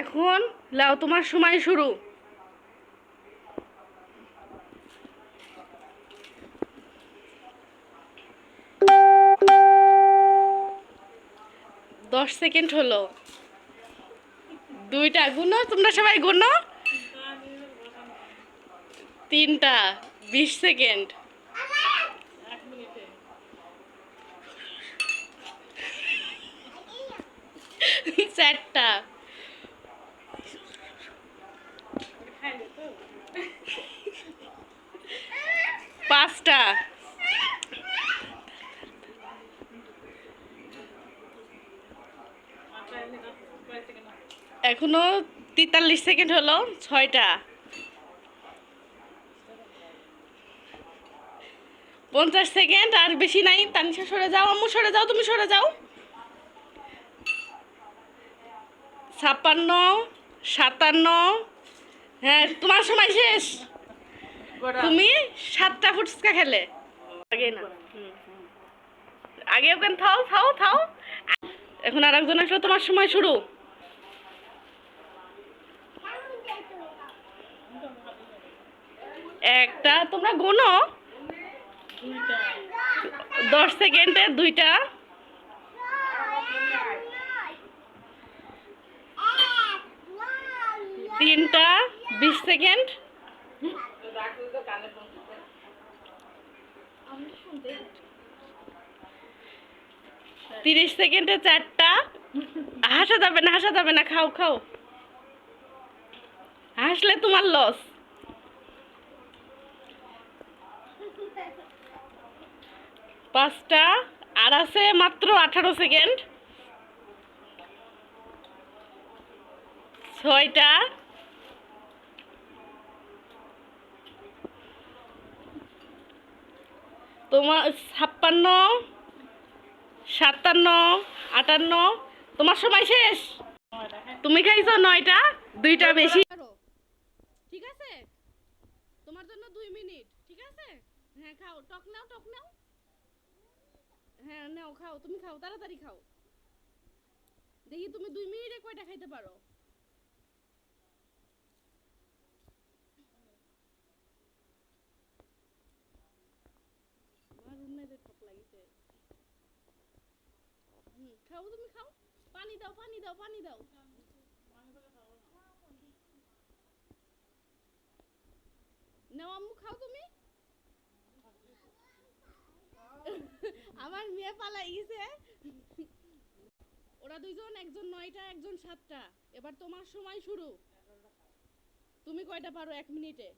এখন লাও, তোমার সময় শুরু। দশ সেকেন্ড হলো। দুইটা গুনো, তোমরা সবাই গুনো। তিনটা, বিশ সেকেন্ড। চারটা। পাঁচটা। এখনও তেতাল্লিশ সেকেন্ড হলো, ছয়টা। পঞ্চাশ সেকেন্ড, আর বেশি নাই। তানিশা, সরে যাও। আম্মু, সরে যাও, তুমি সরে যাও। ছাপ্পান্ন, সাতান্ন হ্যাঁ তোমার সময় শেষ। তুমি সাতটা ফুচকা খেলে। আগে না। আগে ওখানে থাও থাও থাও। এখন আর একজন আসলে তোমার সময় শুরু। একটা তোমরা গোনো। দশ সেকেন্ডে দুইটা। তিনটা, বিশ সেকেন্ড। তিরিশ সেকেন্ডে চারটা। হাসা যাবে না, হাসা যাবে না, খাও খাও। হাসলে তোমার লস পাঁচটা, আর আছে মাত্র আঠারো সেকেন্ড। ছয়টা তোমার ছাপ্পান্ন, সাতান্ন, আটান্ন, তোমার সময় শেষ। তুমি খাইছো নয়টা, দুইটা বেশি। ঠিক আছে? তোমার জন্য দুই মিনিট, ঠিক আছে? হ্যাঁ খাও। টক নাও টক নাও। হ্যাঁ নাও, খাও। তুমি খাও, তাড়াতাড়ি খাও। দেখি তুমি দুই মিনিটে কয়টা খাইতে পারো আমার রুমমেটের ঠক লাগিছে হুম খাও তুমি খাও। পানি দাও পানি দাও পানি দাও। আম্মু, খাও তুমি। আমার মেয়ে পালাই গেছে ওরা দুইজন, একজন নয়টা, একজন সাতটা। এবার তোমার সময় শুরু। তুমি কয়টা পারো এক মিনিটে?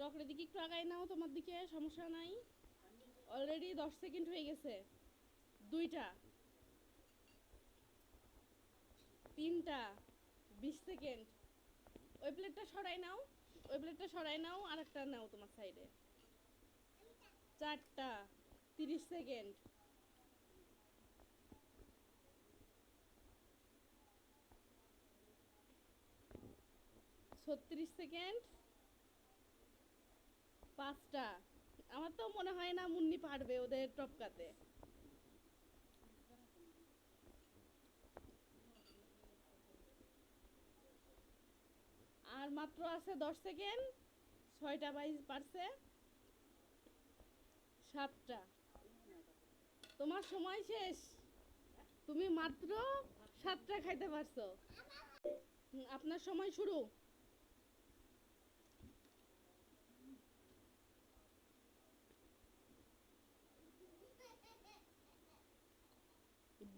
টকরে দিকে একটু আগাই নাও, তোমার দিকে সমস্যা নাই। অলরেডি দশ সেকেন্ড হয়ে গেছে। দুইটা। তিনটা। বিশ সেকেন্ড ওই প্লেটটা সরাই নাও। ওই প্লেটটা সরাই নাও আর একটা নাও তোমার সাইডে চারটা। তিরিশ সেকেন্ড ছত্রিশ সেকেন্ড পাঁচটা। আমার তো মনে হয় না মুন্নি পারবে ওদের টপকাতে। আর মাত্র আছে দশ সেকেন্ড, ছয়টা বাইশ পারছে। সাতটা। তোমার সময় শেষ। তুমি মাত্র সাতটা খাইতে পারছ। আপনার সময় শুরু।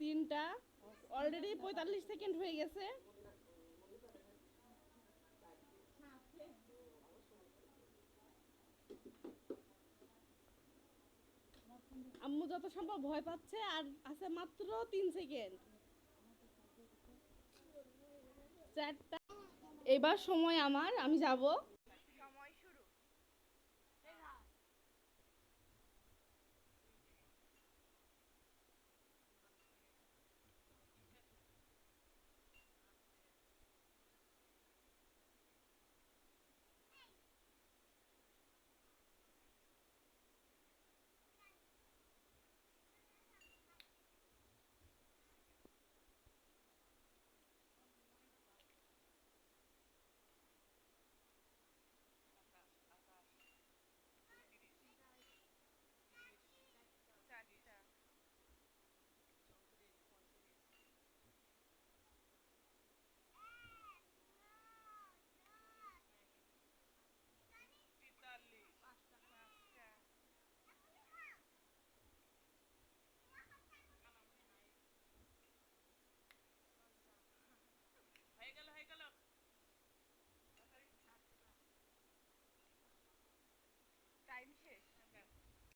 তিনটা। অলরেডি পঁয়তাল্লিশ সেকেন্ড হয়ে গেছে। আম্মু যত সম্ভব ভয় পাচ্ছে আর আছে মাত্র তিন সেকেন্ড চারটা। এবার সময় আমার, আমি যাব।